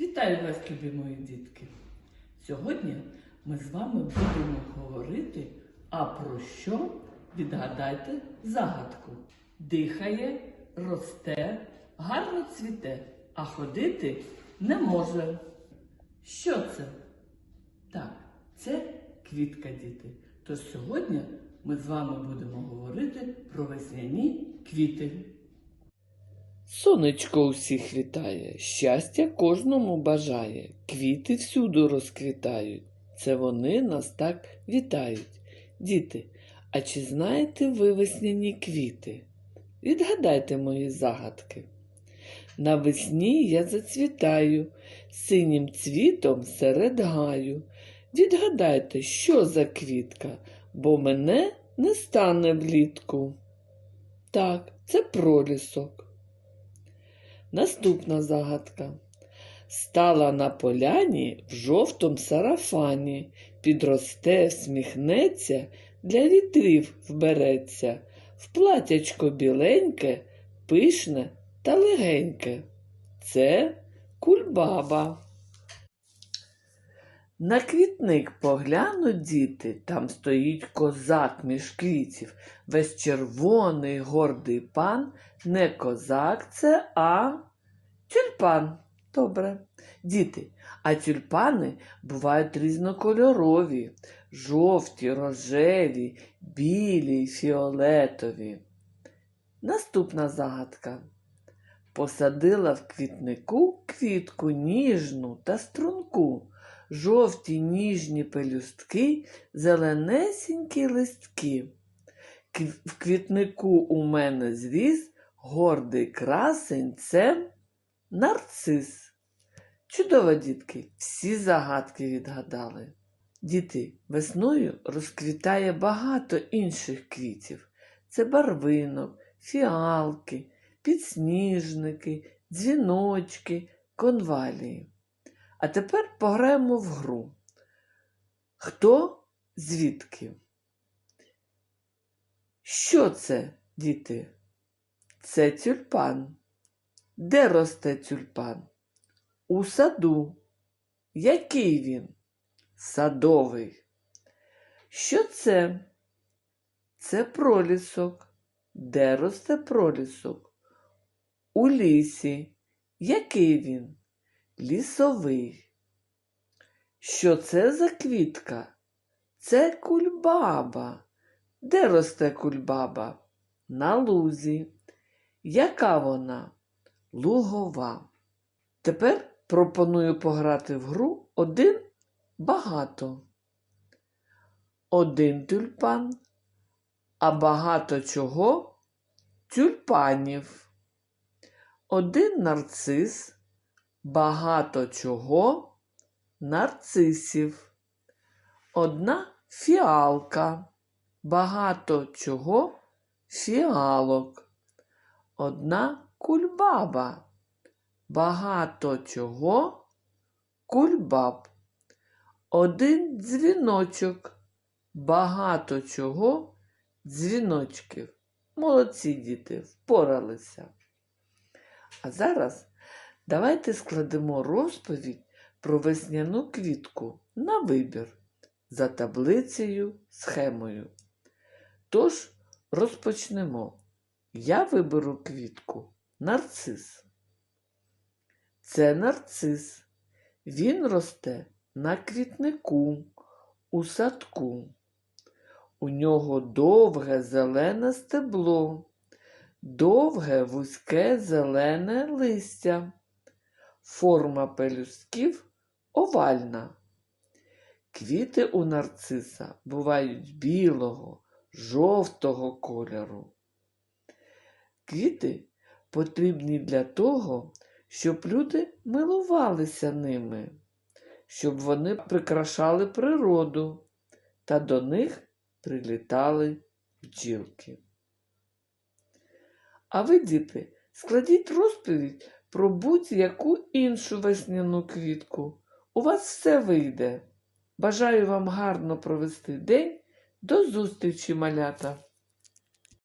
Вітаю вас, любі мої дітки! Сьогодні ми з вами будемо говорити, а про що відгадайте загадку. Дихає, росте, гарно цвіте, а ходити не може. Що це? Так, це квітка, діти. Тож сьогодні ми з вами будемо говорити про весняні квіти. Сонечко усіх вітає, щастя кожному бажає, квіти всюди розквітають. Це вони нас так вітають. Діти, а чи знаєте ви весняні квіти? Відгадайте мої загадки. Навесні я зацвітаю, синім цвітом серед гаю. Відгадайте, що за квітка, бо мене не стане влітку. Так, це пролісок. Наступна загадка. Стала на поляні в жовтом сарафані, підросте, всміхнеться, для вітрів вбереться, в платячко біленьке, пишне та легеньке. Це кульбаба. На квітник поглянуть діти, там стоїть козак між квітів, весь червоний гордий пан, не козак це, а тюльпан. Добре. Діти, а тюльпани бувають різнокольорові, жовті, рожеві, білі, фіолетові. Наступна загадка. Посадила в квітнику квітку ніжну та струнку, жовті ніжні пелюстки, зеленесенькі листки. В квітнику у мене зріс гордий красень це нарцис. Чудово, дітки, всі загадки відгадали. Діти, весною розквітає багато інших квітів. Це барвинок, фіалки, підсніжники, дзвіночки, конвалії. А тепер пограємо в гру. Хто звідки? Що це, діти? Це тюльпан. Де росте тюльпан? У саду. Який він? Садовий. Що це? Це пролісок. Де росте пролісок? У лісі. Який він? Лісовий. Що це за квітка? Це кульбаба. Де росте кульбаба? На лузі. Яка вона? Лугова. Тепер пропоную пограти в гру один багато. Один тюльпан, а багато чого тюльпанів. Один нарцис, багато чого нарцисів. Одна фіалка, багато чого фіалок. Одна кульбаба, багато чого кульбаб. Один дзвіночок, багато чого дзвіночків. Молодці діти, впоралися. А зараз давайте складемо розповідь про весняну квітку на вибір за таблицею схемою. Тож розпочнемо. Я виберу квітку нарцис. Це нарцис. Він росте на квітнику, у садку. У нього довге зелене стебло, довге вузьке зелене листя. Форма пелюстків овальна. Квіти у нарциса бувають білого, жовтого кольору. Квіти потрібні для того, щоб люди милувалися ними, щоб вони прикрашали природу та до них прилітали бджілки. А ви, діти, складіть розповідь про будь-яку іншу весняну квітку. У вас все вийде. Бажаю вам гарно провести день. До зустрічі, малята!